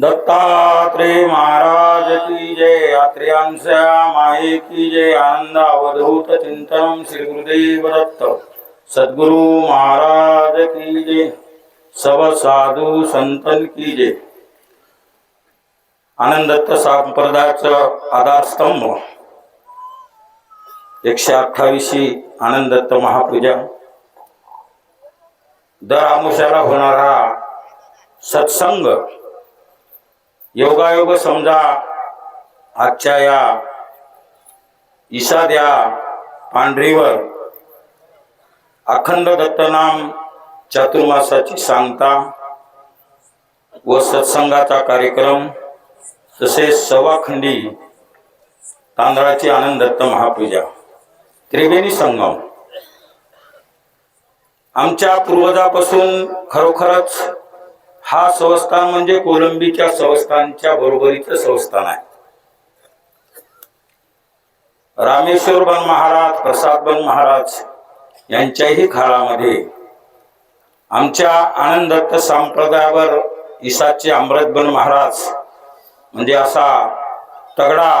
दत्तात्रेय महाराज की जय यात्र्यांच्या माये की जय आनंद अवधूत चिंतन श्री गुरुदेव दत्त। सद्गुरु महाराज की जय सब साधू संतन की जय। आनंदत्त संप्रदायाचं आधारस्तंभ। एकशे अठ्ठावीसशी आनंदत्त महापूजा। दर आमुषाला होणारा सत्संग। योगायोग समजा आजच्या या ईसाद्या पांढरीवर अखंड दत्तनाम चातुर्मासाची सांगता व सत्संगाचा कार्यक्रम तसेच सवाखंडी तांदळाची आनंद दत्त महापूजा. त्रिवेणी संगम. आमच्या पूर्वजापासून खरोखरच हा संस्थान म्हणजे कोलंबीच्या संस्थानच्या बरोबरीचं संस्थान आहे. रामेश्वर बन महाराज प्रसाद बन महाराज यांच्याही काळामध्ये आमच्या आनंदत्त संप्रदायावर ईसाचे अमृतबन महाराज म्हणजे असा तगडा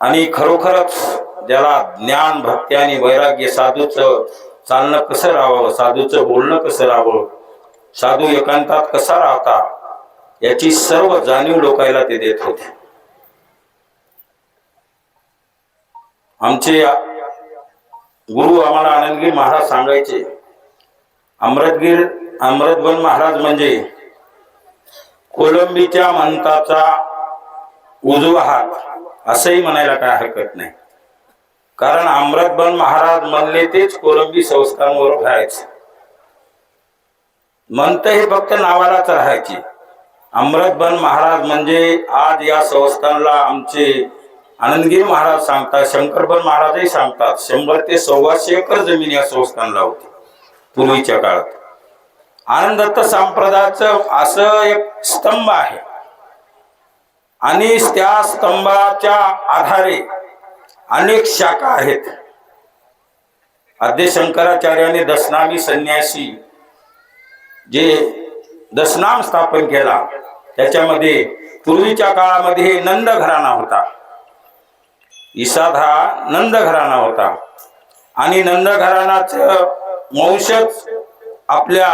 आणि खरोखरच ज्याला ज्ञान भक्ती आणि वैराग्य साधूचं चालणं कसं राहावं साधूचं बोलणं कसं राहावं साधू एकांतात कसा राहता याची सर्व जाणीव लोकायला ते देत होते. आमचे गुरु आम्हाला आनंदगीर महाराज सांगायचे अमृतगीर अमृतवन महाराज म्हणजे कोलंबीच्या मंताचा उजवा हात असंही म्हणायला काय हरकत नाही. कारण अमृतबन महाराज म्हणले तेच कोलंबी संस्थांवर व्हायचं मंत हे फक्त नावालाच राहायची. अमृतबन महाराज म्हणजे आज या संस्थानला आमचे आनंदगिरी महाराज सांगतात शंकरबन महाराजही सांगतात शंभर ते सव्वाशे एकर जमीन या संस्थानला होती पूर्वीच्या काळात. आनंदत्त संप्रदायाचं असं एक स्तंभ आहे. आणि त्या स्तंभाच्या आधारे अनेक शाखा आहेत. आद्य शंकराचार्याने दशनामी संन्यासी जे दशनाम स्थापन केला त्याच्यामध्ये पूर्वीच्या काळामध्ये नंद घराणा होता. इसाद हा नंद घराणा होता. आणि नंद घराण्याचं वंशच आपल्या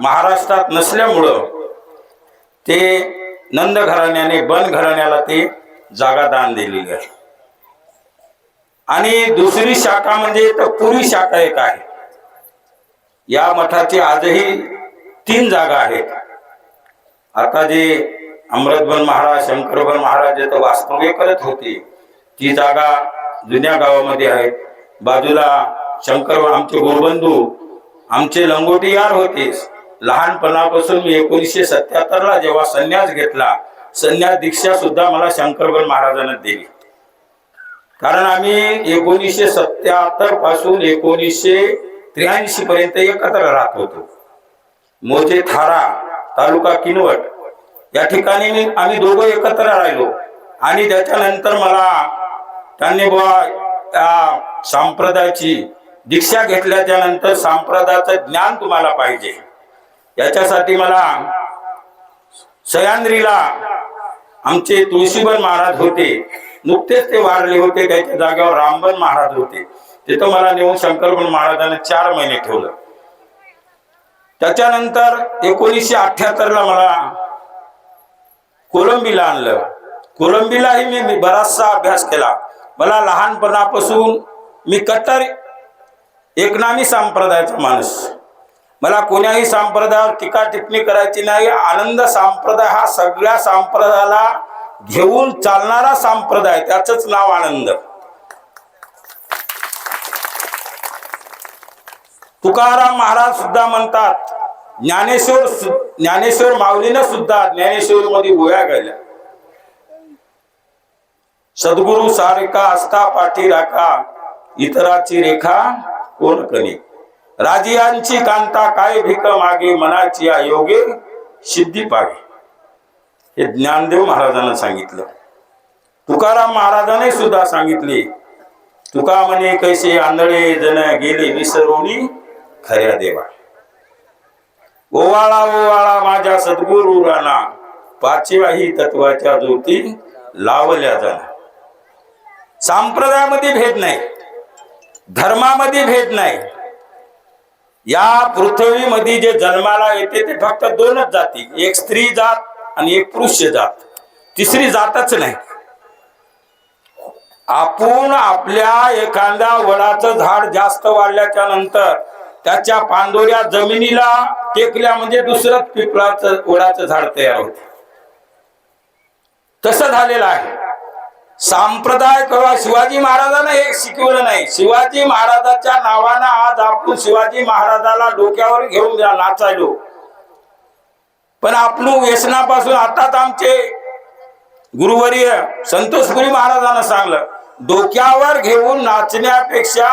महाराष्ट्रात नसल्यामुळं ते नंद घराण्याने बन घराण्याला ते जागा दान दिलेली आहे. आणि दुसरी शाखा म्हणजे तर पूर्वी शाखा एक आहे. या मठाची आजही तीन जागा आहेत. आता जे अमृतभन महाराज शंकरबन महाराज जे तर वास्तव्य करत होते ती जागा जुन्या गावामध्ये आहे बाजूला शंकर आमचे गुरुबंधू आमचे लंगोटी यार होते. लहानपणापासून मी एकोणीसशे सत्याहत्तर ला जेव्हा संन्यास घेतला संन्यास दीक्षा सुद्धा मला शंकरबन महाराजांना दिली. कारण आम्ही एकोणीसशे सत्याहत्तरपासून एकोणीसशे त्र्याऐंशी पर्यंत एकत्र राहत होतो. मोजे थारा तालुका किनवट. या ठिकाणी मी आम्ही दोघं एकत्र राहिलो. आणि त्याच्यानंतर मला त्यांनी बुवा त्या संप्रदायाची दीक्षा घेतल्याच्या नंतर संप्रदायाचं ज्ञान तुम्हाला पाहिजे. याच्यासाठी मला सह्याद्रीला आमचे तुळशीबन महाराज होते. नुकतेच ते वारले होते. त्याच्या जागेवर रामबन महाराज होते. तिथं मला नेऊन शंकरबन महाराजांना चार महिने ठेवलं. त्याच्यानंतर एकोणीसशे अठ्याहत्तर ला मला कोलंबीला आणलं. कोलंबीलाही मी मी बराचसा अभ्यास केला. मला लहानपणापासून मी कट्टर एकनामी संप्रदायाचा माणूस. मला कोण्याही संप्रदायावर टीका टिप्पणी करायची नाही. आनंद संप्रदाय हा सगळ्या संप्रदायाला घेऊन चालणारा संप्रदाय. त्याच नाव आनंद. तुकाराम महाराज सुद्धा म्हणतात ज्ञानेश्वर ज्ञानेश्वर माऊलीनं सुद्धा ज्ञानेश्वर मध्ये गोळ्या गेल्या सद्गुरु सारिका असता पाठी राखा इतराची रेखा कोण करी राजियांची कांता काय भिक मागे मनाची योगे सिद्धी पागे हे ज्ञानदेव महाराजांना सांगितलं. तुकाराम महाराजांनी सुद्धा सांगितले तुका म्हणे कैसे आंधळे जण गेले विसरवणी खऱ्या देवा. ओवाळा ओवाळा माझ्या सद्गुरु राणा. पाचव्याही तत्वाच्या ज्योती लावल्या जाणार. संप्रदायामध्ये भेद नाही. धर्मामध्ये भेद नाही. या पृथ्वीमध्ये जे जन्माला येते ते फक्त दोनच जाती. एक स्त्री जात आणि एक पुरुष जात. तिसरी जातच नाही. आपण आपल्या एखाद्या वडाचं झाड जास्त वाढल्याच्या नंतर त्याच्या पांदोऱ्या जमिनीला टेकल्या म्हणजे दुसरं पिपळाचं वडाचं झाड तयार होते. तसं झालेलं आहे. सांप्रदाय कवा शिवाजी महाराजांना हे शिकवलं नाही. शिवाजी महाराजाच्या नावानं आज आपण शिवाजी महाराजाला डोक्यावर घेऊन द्या नाचायलो. पण आपण व्यसनापासून आताच आमचे गुरुवर्य संतोषपुरी महाराजांना सांगलं डोक्यावर घेऊन नाचण्यापेक्षा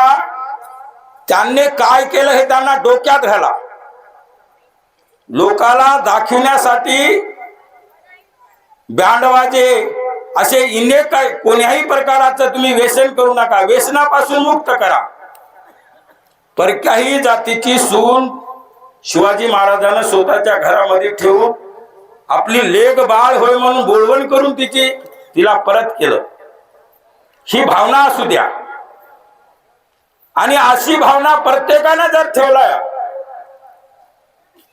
त्यांनी काय केलं हे त्यांना डोक्यात घाला लोकाला दाखवण्यासाठी बँडवाजे असे इने काय कोण्याही प्रकाराचं तुम्ही व्यसन करू नका. व्यसनापासून मुक्त करा. परक्याही जातीची सून शिवाजी महाराजांना स्वतःच्या घरामध्ये ठेवून आपली लेग बाळ होय म्हणून बोलवण करून तिची तिला परत केलं. ही भावना असू द्या. आणि अशी भावना प्रत्येकानं जर ठेवलं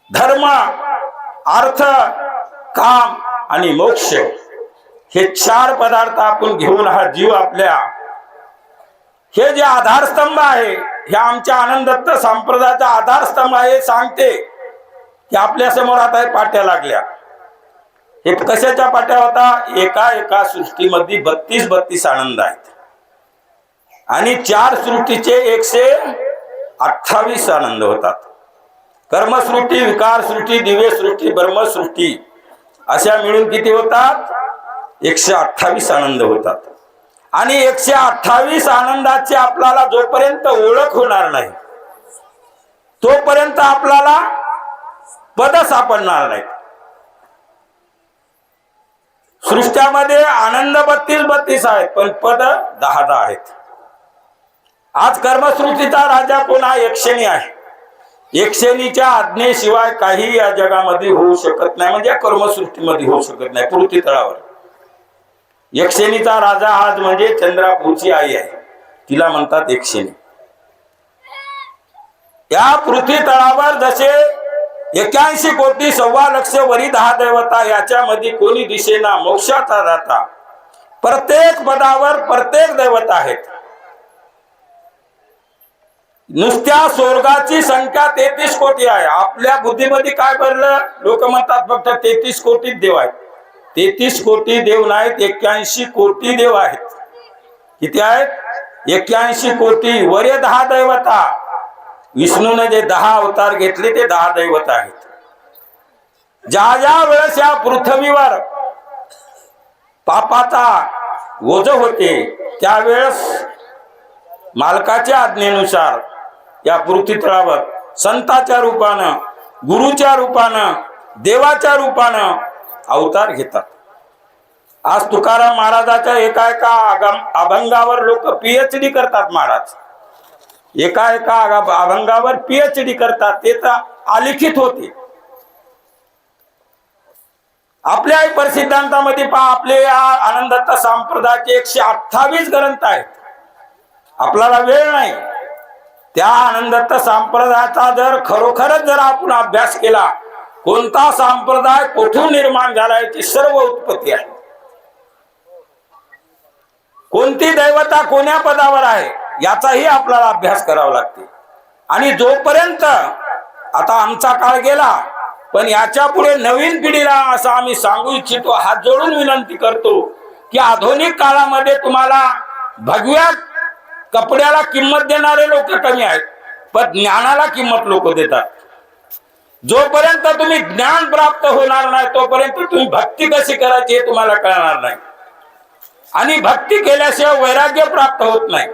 धर्म अर्थ काम आणि मोक्ष हे चार पदार्थ आपण घेऊन हा जीव आपल्या हे जे आधारस्तंभ आहे हे आमच्या आनंदत्त संप्रदायाचा आधारस्तंभ आहे सांगते की आपल्यासमोर आता हे पाट्या लागल्या. हे कशाच्या पाट्या होता? एका एका सृष्टीमध्ये बत्तीस बत्तीस आनंद आहेत. आणि चार सृष्टीचे एकशे अठ्ठावीस आनंद होतात. कर्मसृष्टी दिव्य दिव्यसृष्टी ब्रह्मसृष्टी अशा मिळून किती होतात? एकशे अठ्ठावीस आनंद होतात. आणि एकशे अठ्ठावीस आनंदाची आपल्याला जोपर्यंत ओळख होणार नाही तोपर्यंत आपल्याला पद सापडणार नाही सृष्ट्यामध्ये आनंद बत्तीस बत्तीस आहेत पण पद दहा दहा आहेत. आज कर्मसृष्टीचा राजा कोण हा आहे. एकशेनीच्या आज्ञेशिवाय काही या जगामध्ये होऊ शकत नाही. म्हणजे या कर्मसृष्टीमध्ये होऊ शकत नाही पृथ्वी तळावर एकशेनीचा राजा आज म्हणजे चंद्रापूरची आई आहे. तिला म्हणतात एकशेनी या पृथ्वी तळावर जसे एक्याऐंशी कोटी सव्वा लक्ष वरी दहा देवता याच्यामध्ये कोणी दिशेना मोक्षाचा दाता. प्रत्येक पदावर प्रत्येक दैवता आहेत. नुसत्या स्वर्गाची संख्या तेहतीस कोटी आहे. आपल्या बुद्धीमध्ये काय भरलं? लोक म्हणतात फक्त तेहतीस कोटी देव आहेत. तेहतीस कोटी देव नाहीत एक्क्याऐंशी कोटी देव आहेत. किती आहेत? एक्क्याऐंशी कोटी. वरे दहा दैवता. विष्णूने जे दहा अवतार घेतले ते दहा दैवत आहेत. ज्या ज्या वेळेस या पृथ्वीवर पापाचा ओझ होते त्यावेळेस मालकाच्या आज्ञेनुसार या पृथ्वी तळावर संताच्या रूपानं गुरुच्या रूपानं देवाच्या रूपानं अवतार घेतात. आज तुकाराम महाराजाच्या एका एका अभंगावर लोक पीएच डी करतात महाराज. एका एका आग- अभंगावर पीएचडी करतात ते तर अलिखित होते. आपल्या परसिद्धांतामध्ये पहा आपले या आनंदत्त संप्रदायाचे एकशे अठ्ठावीस ग्रंथ आहेत. आपल्याला वेळ नाही. त्या आनंदत संप्रदायाचा जर खरोखरच जर आपण अभ्यास केला कोणता संप्रदाय कुठून निर्माण झाला याची सर्व उत्पत्ती आहे. कोणती दैवता कोण्या पदावर आहे याचाही आपल्याला अभ्यास करावा लागते. आणि जोपर्यंत आता आमचा काळ गेला पण याच्यापुढे नवीन पिढीला असं आम्ही सांगू इच्छितो हात जोडून विनंती करतो की आधुनिक काळामध्ये तुम्हाला भगव्या कपड्याला किंमत देणारे लोक कमी आहेत पण ज्ञानाला किंमत लोक देतात. जोपर्यंत तुम्ही ज्ञान प्राप्त होणार नाही तोपर्यंत तुम्ही भक्ती कशी करायची हे तुम्हाला कळणार नाही. आणि भक्ती केल्याशिवाय वैराग्य प्राप्त होत नाही.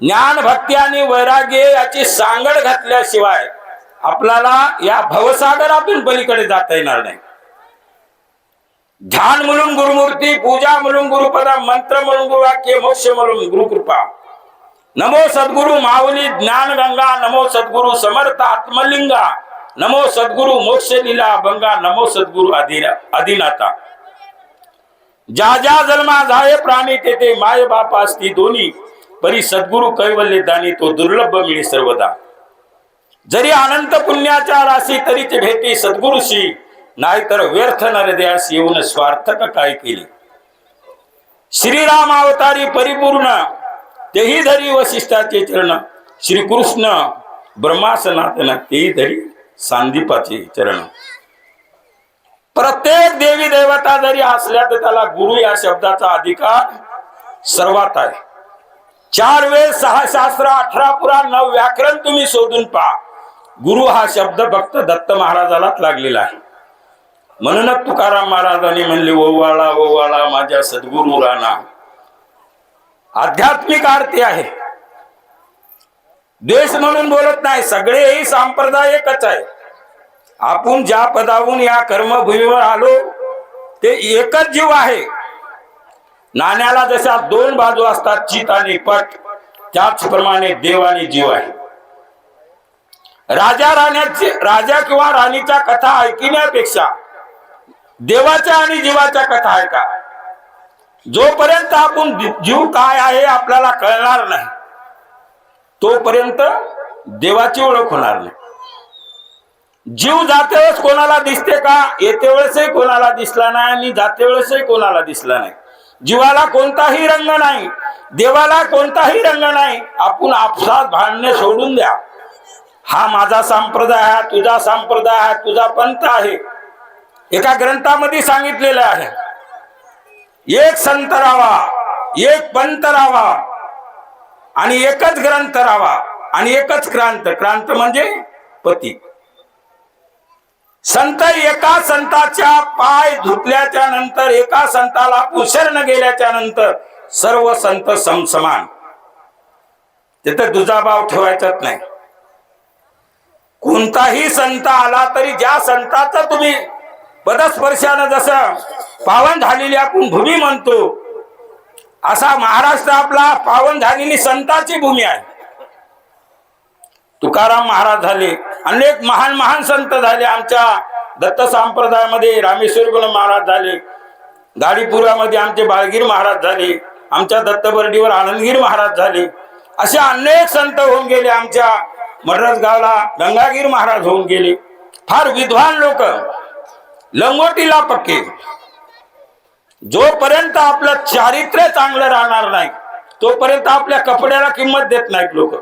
ज्ञान भक्ती आणि वैराग्य याची सांगड घातल्याशिवाय आपल्याला या भवसागरातून पलीकडे जाता येणार नाही. ध्यान म्हणून गुरुमूर्ती पूजा म्हणून गुरुपदा मंत्र म्हणून गुरुवाक्य मोक्ष म्हणून गुरुकृपा. नमो सद्गुरु माऊली ज्ञान गंगा नमो सद्गुरु समर्थ आत्मलिंगा नमो सद्गुरु मोक्ष लिला अभंगा नमो सद्गुरु अधिनाथा ज्या ज्या जन्मा जाय प्राणी तेथे माय बाप असती दोन्ही. परी सद्गुरु कैवल्य दानी तो दुर्लभ मिळे सर्वदा. जरी अनंत पुण्याच्या राशी तरीच भेटी सद्गुरुशी नाहीतर व्यर्थ नरद्यास येऊन स्वार्थक काय केले? श्रीराम अवतारी परिपूर्ण तेही धरी वशिष्ठाचे चरण. श्रीकृष्ण ब्रह्मासनातन तेही धरी सांदीपाचे चरण. प्रत्येक देवी देवता जरी असल्या तर त्याला गुरु या शब्दाचा अधिकार सर्वात आहे. चार वेळ सहा शास्त्र अठरा पुराण नऊ व्याकरण तुम्ही शोधून पहा. गुरु हा शब्द फक्त दत्त महाराजालाच लागलेला आहे. म्हणूनच तुकाराम महाराजांनी म्हणले ओवाळा ओवाळा माझ्या सद्गुरु राणा आध्यात्मिक आरती आहे. देश म्हणून बोलत नाही सगळेही संप्रदाय एकच आहे. आपण ज्या पदावून या कर्मभूमीवर आलो ते एकच जीव आहे. नाण्याला जशा दोन बाजू असतात चित आणि पट त्याचप्रमाणे देव आणि जीव आहे. राजा राण्याची राजा किंवा राणीच्या कथा ऐकण्यापेक्षा देवाच्या आणि जीवाच्या कथा ऐका जोपर्यंत आपण जीव काय आहे आपल्याला कळणार नाही तोपर्यंत देवाची ओळख होणार नाही. जीव जाते वेळेस कोणाला दिसते का? येते वेळेसही कोणाला दिसला नाही आणि जाते वेळेसही कोणाला दिसला नाही. जीवाला कोणताही रंग नाही देवाला कोणताही रंग नाही. आपण आपसात भांडणे सोडून द्या. हा माझा संप्रदाय आहे तुझा संप्रदाय आहे तुझा पंथ आहे. एका ग्रंथामध्ये सांगितलेलं आहे. एक संत राहावा एक पंत राहावा आणि एकच ग्रंथ राहावा आणि एकच क्रांत. क्रांत म्हणजे पती. संत एका संताच्या पाय धुतल्याच्या नंतर एका संताला उसरण गेल्याच्यानंतर सर्व संत समसमान. तिथे दुजाभाव ठेवायचाच नाही. कोणताही संत आला तरी ज्या संताचा तुम्ही पदस्पर्शानं जसं पावन झालेली आपण भूमी म्हणतो असा महाराष्ट्र आपला पावन झालेली संताची भूमी आहे. तुकाराम महाराज झाले अनेक महान महान संत झाले आमच्या दत्त संप्रदायामध्ये रामेश्वर महाराज झाले गाडीपुरामध्ये आमचे बाळगीर महाराज झाले आमच्या दत्तबर्डीवर आनंदगीर महाराज झाले असे अनेक संत होऊन गेले आमच्या मद्रास गावला गंगागीर महाराज होऊन गेले. फार विद्वान लोक. लंगोटीला पक्के जोपर्यंत आपलं चारित्र्य चांगलं राहणार नाही तोपर्यंत आपल्या कपड्याला किंमत देत नाहीत लोक.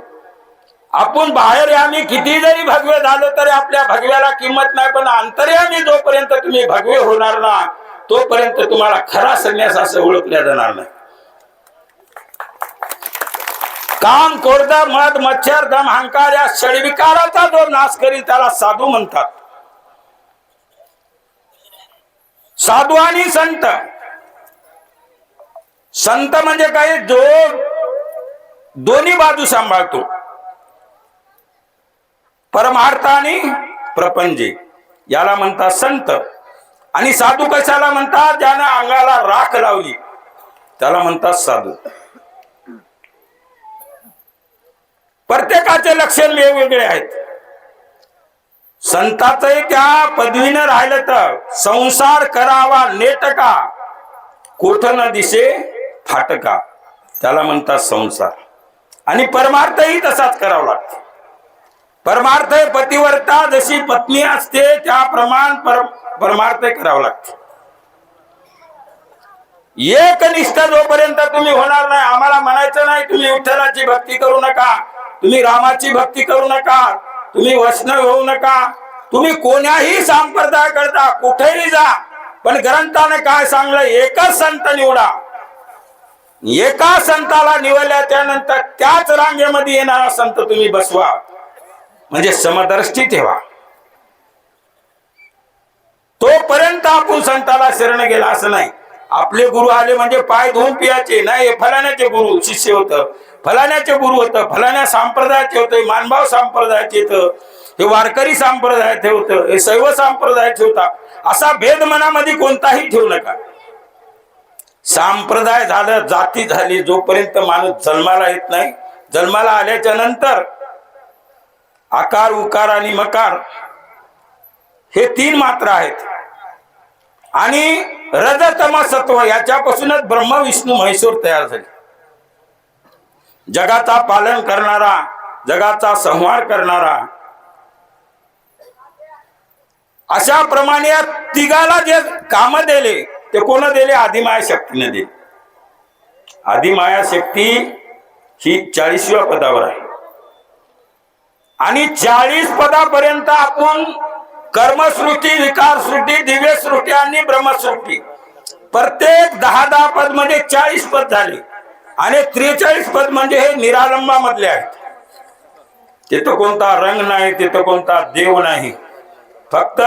आपण बाहेर आम्ही किती जरी भगवे झालो तरी आपल्या भगव्याला किंमत नाही पण अंतर्यामी जोपर्यंत तुम्ही भगवे होणार ना तोपर्यंत तुम्हाला खरा संन्यास असं ओळखल्या जाणार नाही. काम कोरदा मध मच्छर दम अहंकार या षडविकाराचा जो नाश करील त्याला साधू म्हणतात. साधू आणि संत. संत म्हणजे काय? जो दोन्ही बाजू सांभाळतो. परमार्थ आणि प्रपंचे. याला म्हणतात संत. आणि साधू कशाला म्हणतात? ज्यानं अंगाला राख लावली. त्याला म्हणतात साधू. प्रत्येकाचे लक्षण वेगवेगळे आहेत. संताचंही त्या पदवीनं राहिलं तर संसार करावा नेटका. कोठ न दिसे? फाटका. त्याला म्हणतात संसार. आणि परमार्थही तसाच करावा लागतो. परमार्थ पतिवर्ता जशी पत्नी असते त्याप्रमाण पर परमार्थ करावं लागतं. एकनिष्ठ जोपर्यंत तुम्ही होणार नाही आम्हाला म्हणायचं नाही तुम्ही विठ्ठलाची भक्ती करू नका तुम्ही रामाची भक्ती करू नका तुम्ही वैष्णव होऊ नका. तुम्ही कोण्याही संप्रदाय करता कुठेही जा. पण ग्रंथाने काय सांगलं? एकच संत निवडा. एका संताला निवडल्या त्यानंतर त्याच रांगेमध्ये येणारा संत तुम्ही बसवा. म्हणजे समदृष्टी ठेवा. तोपर्यंत आपण संताला शरण गेला असं नाही. आपले गुरु आले म्हणजे पाय धुवून पियाचे. नाही फलाण्याचे गुरु शिष्य होत. फलाण्याचे गुरु होतं फलाण्या संप्रदायाचे होते मानभाव संप्रदायाचे होत हे वारकरी संप्रदायाचे होतं हे शैव संप्रदायाचे होता. असा भेद मनामध्ये कोणताही ठेवू नका. संप्रदाय झालं जाती झाली जोपर्यंत माणूस जन्माला येत नाही जन्माला आल्याच्यानंतर आकार उकार आणि मकार हे तीन मात्र आहेत. आणि रजतम सत्व याच्यापासूनच ब्रह्म विष्णू म्हैसूर तयार झाले. जगाचा पालन करणारा जगाचा संहार करणारा. अशा प्रमाणे या तिघाला जे काम दिले ते कोण दिले? आदिमाया शक्तीने दिले. आदिमाया शक्ती ही चाळीसव्या पदावर आहे. आणि चाळीस पदापर्यंत आपण कर्मसृष्टी विकारसृष्टी दिव्यसृष्टी आणि ब्रह्मसृष्टी. प्रत्येक दहा दहा पदमध्ये चाळीस पद झाले. आणि त्रेचाळीस पद म्हणजे हे निरालंबा मधले आहेत. तिथं कोणता रंग नाही तिथं कोणता देव नाही. फक्त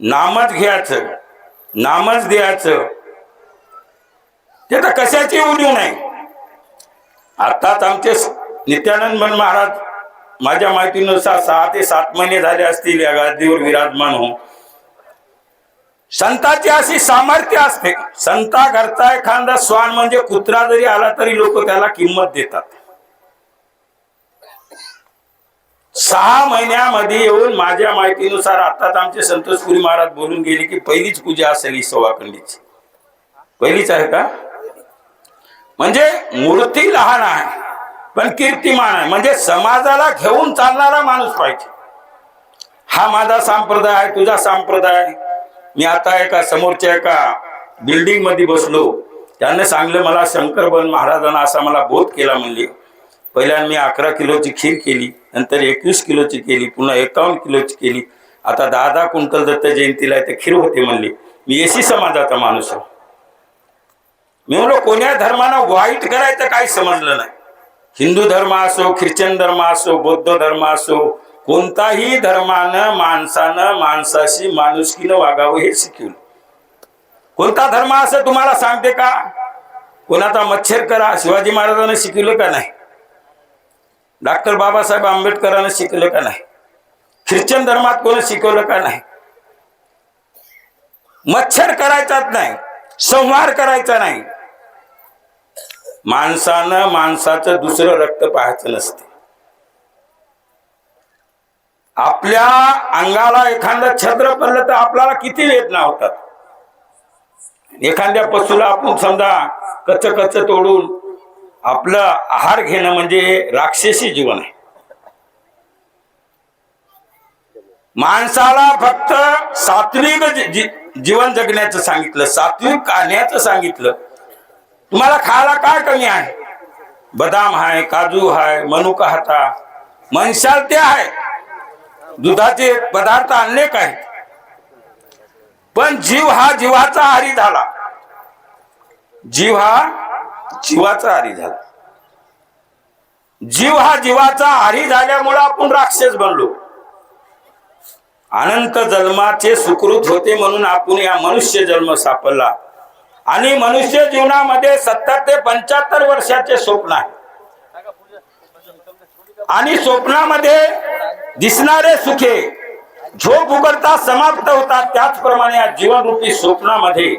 नामच घ्यायचं नामच द्यायचं. तिथं कशाची उणीव नाही. आताच आमचे नित्यानंद मन महाराज माझ्या माहितीनुसार सहा ते सात महिने झाले असतील या गादीवर विराजमान हो संताची अशी सामर्थ्य असते. संता करता एखादा स्वान म्हणजे कुत्रा जरी आला तरी लोक त्याला किंमत देतात. सहा महिन्यामध्ये येऊन माझ्या माहितीनुसार आताच आमचे संतोषपुरी महाराज बोलून गेले की पहिलीच पूजा असेल ही सवाखंडीची पहिलीच आहे का? म्हणजे मूर्ती लहान आहे पण कीर्तिमान आहे. म्हणजे समाजाला घेऊन चालणारा माणूस पाहिजे. हा माझा संप्रदाय आहे तुझा संप्रदाय मी आता एका समोरच्या एका बिल्डिंगमध्ये बसलो. त्याने सांगलं मला शंकरबन महाराजांना असा मला बोध केला म्हणले. पहिल्यांदा मी अकरा किलोची खीर केली नंतर एकवीस किलोची केली पुन्हा एकावन्न किलोची केली. आता दहा दहा क्विंटल दत्त जयंतीला आहे ते खीर होते म्हणले. मी एसी समाजाचा माणूस आहे. मी म्हणलो कोण्या धर्मानं वाईट करायचं काही समजलं नाही? हिंदू धर्म असो ख्रिश्चन धर्म असो बौद्ध धर्म असो कोणताही धर्मानं माणसानं माणसाशी माणुसकीनं वागावं हे शिकवलं. कोणता धर्म असं तुम्हाला सांगते का? कोणाचा मच्छर करा शिवाजी महाराजांना शिकवलं का नाही? डॉक्टर बाबासाहेब आंबेडकरांना शिकलं का नाही? ख्रिश्चन धर्मात कोणी शिकवलं का नाही? मच्छर करायचाच नाही संहार करायचा नाही. माणसानं माणसाचं दुसरं रक्त पाहायचं नसते. आपल्या अंगाला एखादं छद्र पडलं तर आपल्याला किती वेदना होतात. एखाद्या पशुला आपण समजा कच्च कच्च तोडून आपलं आहार घेणं म्हणजे राक्षसी जीवन आहे. माणसाला फक्त सात्विक जी- जीवन जगण्याचं सांगितलं सात्विक खाण्याचं सांगितलं. तुम्हाला खायला काय कमी आहे? बदाम आहे काजू आहे मनुका हाता. मनशाल ते आहे. दुधाचे पदार्थ अनेक आहेत पण जीव हा जीवाचा आहारी झाला. जीव हा जीवाचा आहारी झाला. जीव हा जीवाचा आहारी झाल्यामुळे आपण राक्षस बनलो. अनंत जन्माचे सुकृत होते म्हणून आपण या मनुष्य जन्म सापडला. आणि मनुष्य जीवनामध्ये सत्तर ते पंच्याहत्तर वर्षाचे स्वप्न आहे. आणि स्वप्नामध्ये दिसणारे सुखे झोप उघडता समाप्त होतात त्याचप्रमाणे या जीवनरूपी स्वप्नामध्ये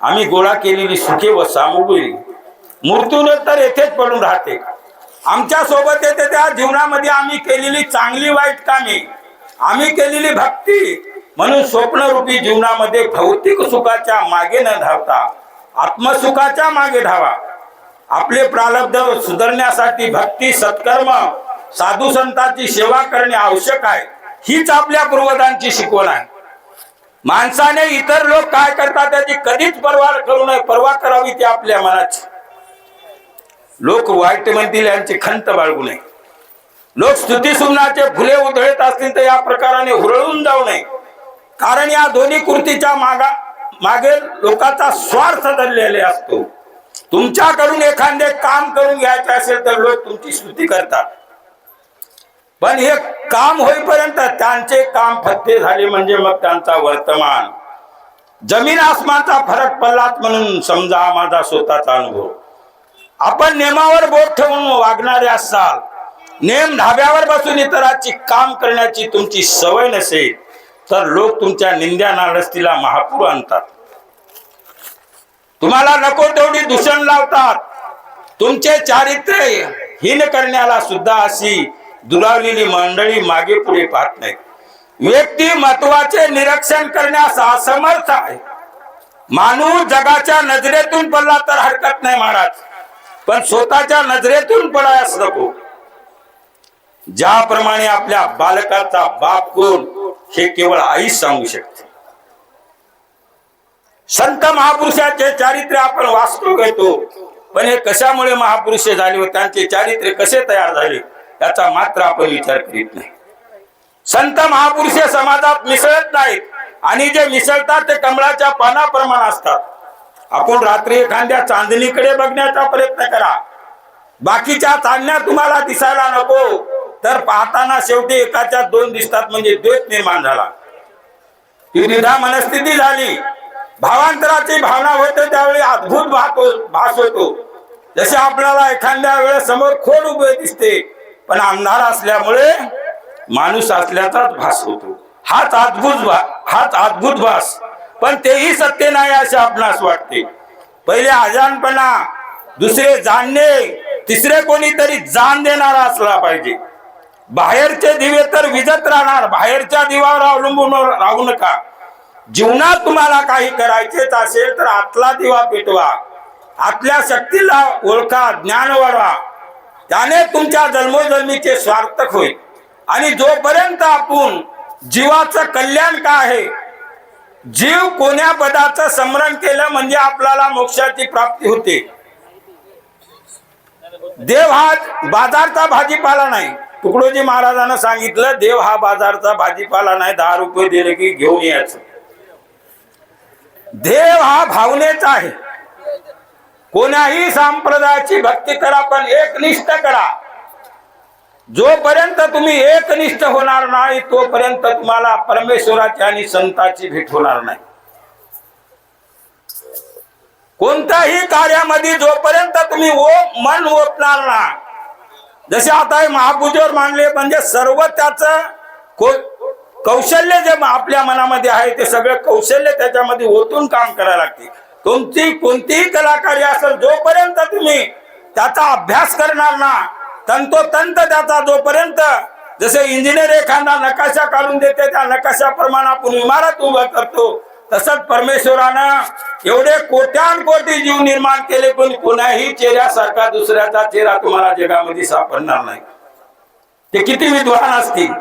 आम्ही गोळा केलेली सुखे व सामुग्री मृत्यूनंतर येथेच पडून राहते. आमच्यासोबत येते त्या जीवनामध्ये आम्ही केलेली चांगली वाईट कामे आम्ही केलेली भक्ती म्हणून स्वप्नरूपी जीवनामध्ये भौतिक सुखाच्या मागे न धावता आत्मसुखाच्या मागे धावा. आपले प्रारब्ध सुधारण्यासाठी भक्ती सत्कर्म साधू संतांची सेवा करणे आवश्यक आहे. हीच आपल्या पूर्वजांची शिकवण आहे. माणसाने इतर लोक काय करतात त्याची कधीच पर्वा करू नये पर्वा करावी ती आपल्या मनाची. लोक वाईट म्हणतील यांची खंत बाळगू नये. लोक स्तुतीसुमनाचे फुले उधळत असतील तर या प्रकाराने हुरळून जाऊ नये. कारण या दोन्ही कृतीच्या मागा मागे लोकांचा स्वार्थ धरलेले असतो. तुमच्याकडून एखादे काम करून घ्यायचे असेल तर लोक तुमची स्तुती करतात. पण हे काम होईपर्यंत त्यांचे काम फत्ते झाले म्हणजे मग त्यांचा वर्तमान. जमीन आसमानचा फरक पडलाच म्हणून समजा माझा स्वतःचा अनुभव. आपण नेमावर बोट ठेवून वागणारे असाल नेम धाब्यावर बसून इतराची काम करण्याची तुमची सवय नसेल तर लोक तुमच्या निंद्या नालस्तीला महापूर आणतात. तुम्हाला नको तेवढी दूषण लावतात. तुमचे चारित्र्य हीन करण्याला सुद्धा अशी दुरावलेली मंडळी मागे पुढे पाहत नाही व्यक्ती महत्त्वाचे निरीक्षण करण्यास असमर्थ आहे. माणूस जगाच्या नजरेतून पडला तर हरकत नाही महाराज. पण स्वतःच्या नजरेतून पडायस नको. ज्याप्रमाणे आपल्या बालकाचा बाप कोण हे केवळ आई सांगू शकते. संत महापुरुषाचे चारित्र्य आपण वाचतो घेतो. पण हे कशामुळे महापुरुष झाले व त्यांचे चारित्र्य कसे तयार झाले याचा मात्र आपण विचार करीत नाही. संत महापुरुष समाजात मिसळत नाहीत आणि जे मिसळतात ते कमळाच्या पानाप्रमाणे असतात. आपण रात्री एखाद्या चांदणीकडे बघण्याचा प्रयत्न करा. बाकीच्या चांदण्या तुम्हाला दिसायला नको. तर पाहताना शेवटी एकाच्या दोन दिसतात म्हणजे द्वेष निर्माण झाला. ही मनस्थिती झाली. भावांतराची भावना होते त्यावेळी अद्भुत हो- भास होतो. जसे आपल्याला एखाद्या वेळेस समोर खोड उभे दिसते पण अंधार असल्यामुळे माणूस असल्याचाच भास होतो. हाच अद्भुत हाच अद्भुत भास. पण तेही सत्य नाही असे आपणास वाटते. पहिले अजानपणा दुसरे जाणणे तिसरे कोणीतरी जाण देणारा असला पाहिजे. बाहेरचे दिवे तर विजत राहणार बाहेरच्या दिवावर अवलंबून राहू नका. जीवनात तुम्हाला काही करायचेच असेल तर आतला दिवा पेटवा. आतल्या शक्तीला ओळखा ज्ञान वाढवा. त्याने तुमच्या जन्मोजन्मीचे स्वार्थक होईल. आणि जोपर्यंत आपण जीवाचं कल्याण काय आहे? जीव कोण्या पदाचं स्मरण केलं म्हणजे आपल्याला मोक्षाची प्राप्ती होते. देव हा बाजारचा भाजीपाला नाही. तुकडोजी महाराजांना सांगितलं देव हा बाजारचा भाजीपाला नाही. दहा रुपये दिले की घेऊन यायचं. देव हा भावनेचा आहे. कोणाही संप्रदायाची भक्ती करा पण एकनिष्ठ करा. जोपर्यंत तुम्ही एकनिष्ठ होणार नाही तोपर्यंत तुम्हाला परमेश्वराची आणि संताची भेट होणार नाही. कोणत्याही कार्यामध्ये जोपर्यंत तुम्ही ओ मन ओतणार ना जसे आता हे महापूजेवर मांडले म्हणजे सर्व त्याच कौशल्य जे आपल्या मनामध्ये आहे ते सगळं कौशल्य त्याच्यामध्ये ओतून काम करायला लागते. तुमची कोणतीही कलाकारी असेल जोपर्यंत तुम्ही त्याचा अभ्यास करणार ना तंतोतंत त्याचा जोपर्यंत जसे इंजिनियर एखादा नकाशा काढून देते त्या नकाशाप्रमाणे आपण इमारत उभा करतो तसंच परमेश्वरानं एवढे कोट्यान कोटी जीव निर्माण केले पण कोणाही चेहऱ्यासारखा दुसऱ्याचा चेहरा तुम्हाला जगामध्ये सापडणार नाही. ते किती विद्वान असतील.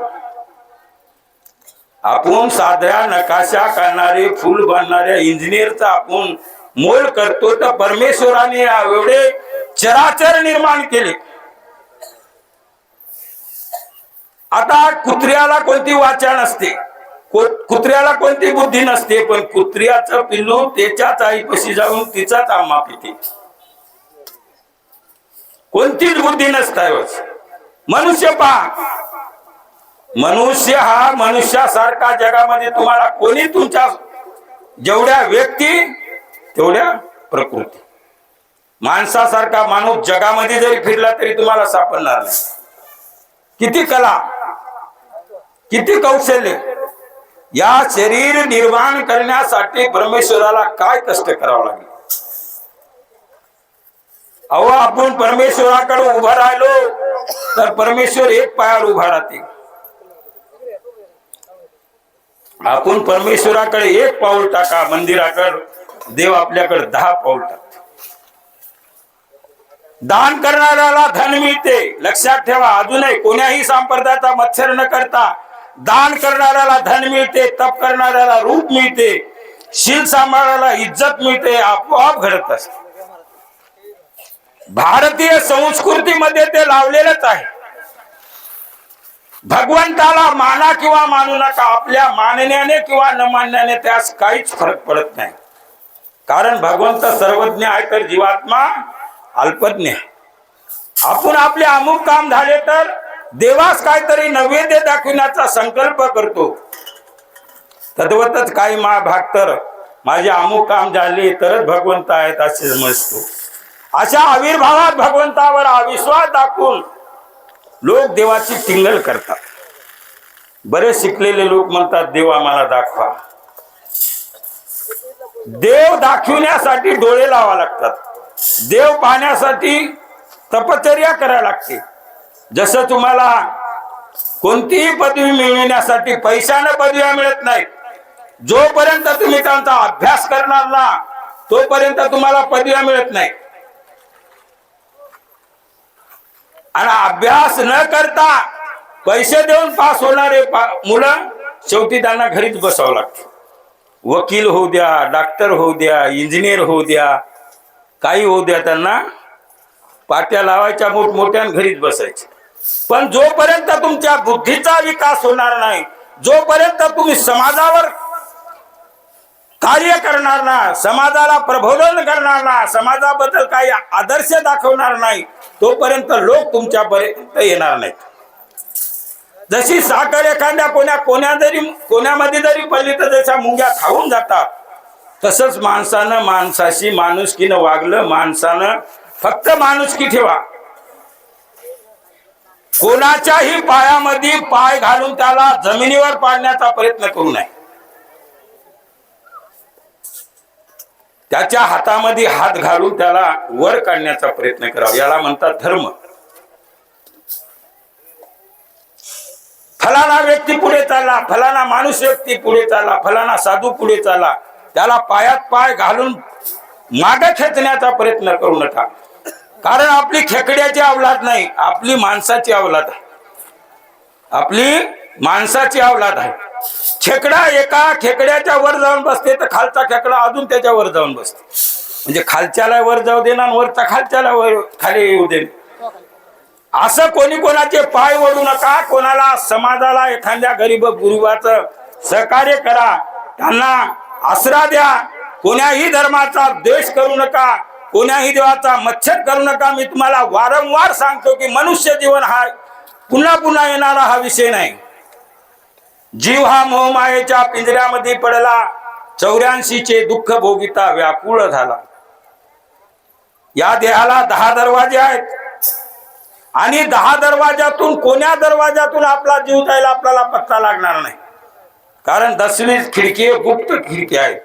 आपण साध्या नकाशा करणारे फुल बांधणाऱ्या इंजिनियरचा आपण मोल करतो तर परमेश्वराने एवढे चराचर निर्माण केले. आता कुत्र्याला कोणती वाचा नसते. कुत्र्याला कोणती बुद्धी नसते पण कुत्र्याचं पिल्लू त्याच्याच आईपाशी जाऊन तिचाच आम्हा पिते. कोणतीच बुद्धी नसता मनुष्य पहा मनुष्य हा मनुष्यासारखा जगामध्ये तुम्हाला कोणी तुमच्या जेवढ्या व्यक्ती तेवढ्या प्रकृती. माणसासारखा माणूस जगामध्ये जरी फिरला तरी तुम्हाला सापडणार नाही. किती कला किती कौशल्य या शरीर निर्माण करण्यासाठी परमेश्वराला काय कष्ट करावं लागेल? अहो आपण परमेश्वराकडे उभा राहिलो तर परमेश्वर एक पायावर उभा राहते आपण परमेश्वराकडे एक पाऊल टाका मंदिराकडे. देव आपल्याकडे दहा पाऊल टाकतो. दान करणाऱ्याला धन मिळते. लक्षात ठेवा अजूनही कोण्याही संप्रदायाचा मत्सर न करता दान करणाऱ्याला धन मिळते तप करणाऱ्याला रूप मिळते शील सांभाळायला इज्जत मिळते आपोआप घडत असते. भारतीय संस्कृतीमध्ये ते लावलेलंच आहे. भगवंताला माना किंवा मानू नका आपल्या मानण्याने किंवा न मानण्याने त्यास काहीच फरक पडत नाही. कारण भगवंत सर्वज्ञ आहे तर जीवात्मा अल्पज्ञ आहे. आपण आपले अमुक काम झाले तर देवास काहीतरी नैवेद्य दाखविण्याचा संकल्प करतो. तद्वतच काही मा भाग तर माझे अमुक काम झाले तरच भगवंत आहेत असे समजतो. अशा आविर्भावात भगवंतावर अविश्वास दाखवून लोक देवाची टिंगल करतात. बरेच शिकलेले लोक म्हणतात देव आम्हाला दाखवा. देव दाखविण्यासाठी डोळे लावा लागतात. देव पाहण्यासाठी तपचर्या करायला लागते. जसं तुम्हाला कोणतीही पदवी मिळविण्यासाठी पैशाने पदव्या मिळत नाही जोपर्यंत तुम्ही त्यांचा अभ्यास करणार ना तोपर्यंत तुम्हाला पदव्या मिळत नाही आणि अभ्यास न करता पैसे देऊन पास होणारे पा- मुलं शेवटी त्यांना घरीच बसावं लागतं. वकील होऊ द्या डॉक्टर होऊ द्या इंजिनियर होऊ द्या काही होऊ द्या त्यांना पाट्या लावायच्या मोठमोठ्या घरीच बसायचे. पण जोपर्यंत तुमच्या बुद्धीचा विकास होणार नाही जोपर्यंत तुम्ही समाजावर कार्य करणार ना समाजाला प्रबोधन करणार ना समाजाबद्दल काही आदर्श दाखवणार नाही तोपर्यंत लोक तुमच्यापर्यंत येणार नाहीत. जशी साखर एखाद्या कोण्या कोण्या जरी कोण्यामध्ये जरी पडली तर जशा मुंग्या खाऊन जातात तसंच माणसानं माणसाशी माणुसकीनं वागलं माणसानं फक्त माणुसकी ठेवा. कोणाच्याही पायामध्ये पाय घालून त्याला जमिनीवर पाडण्याचा प्रयत्न करू नये. त्याच्या हातामध्ये हात घालून त्याला वर काढण्याचा प्रयत्न करावा. याला म्हणतात धर्म. फलाना व्यक्ती पुढे चालला फलाना माणूस व्यक्ती पुढे चालला फलाना साधू पुढे चालला. त्याला पायात पाय घालून मागे खेचण्याचा प्रयत्न करू नका. कारण आपली खेकड्याची अवलाद नाही आपली माणसाची अवलाद आहे. आपली माणसाची अवलाद आहे. खेकडा एका खेकड्याच्या वर जाऊन बसते तर खालचा खेकडा अजून त्याच्या वर जाऊन बसते. म्हणजे खालच्याला वर जाऊ दे ना वरचा खालच्याला वर खाली येऊ दे असं कोणी कोणाचे पाय ओढू नका कोणाला समाजाला एखाद्या गरीब गुरुवाचं सहकार्य करा त्यांना आसरा द्या. कोण्याही धर्माचा द्वेष करू नका कोण्याही देवाचा मच्छर करू नका. मी तुम्हाला वारंवार सांगतो की मनुष्य जीवन हा पुन्हा पुन्हा येणारा हा विषय नाही. जीव हा मोहमायेच्या पिंजऱ्यामध्ये पडला. चौऱ्याऐंशीचे दुःख भोगिता व्याकुळ झाला. या देहाला दहा दरवाजे आहेत. आणि दहा दरवाजातून कोण्या दरवाजातून आपला जीव जायला आपल्याला पत्ता लागणार नाही? कारण दसवी खिडकी गुप्त खिडकी आहे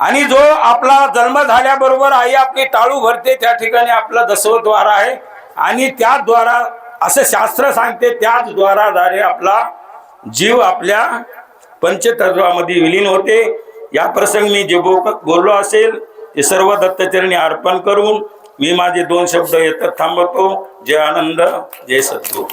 आणि जो आपला जन्म झाल्याबरोबर आई आपली टाळू भरते त्या ठिकाणी आपला दसवद्वार आहे. आणि त्या द्वारा असं शास्त्र सांगते त्याच द्वाराद्वारे आपला जीव आपल्या पंचतत्वामध्ये विलीन होते. या प्रसंगी मी जे बोललो असेल ते सर्व दत्तचरणी अर्पण करून मी माझे दोन शब्द येतात थांबवतो. जय आनंद जय सद्गुरू.